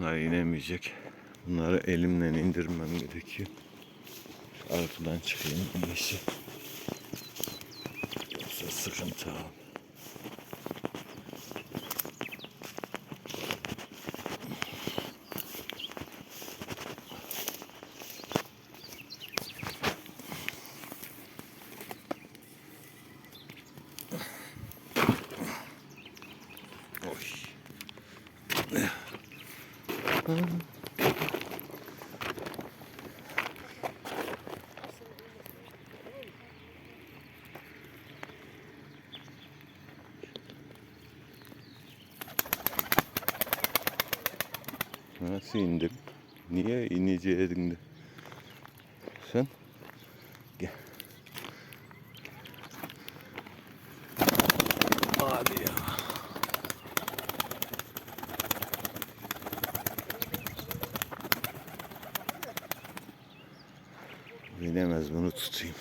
Bunlar inemeyecek. Bunları elimle indirmem gerekiyor. Arkadan çıkayım en iyisi. Yoksa sıkıntı abi. Oy. Nasıl indim? Niye ineceydin de? Sen? Yine mezmunu tutayım.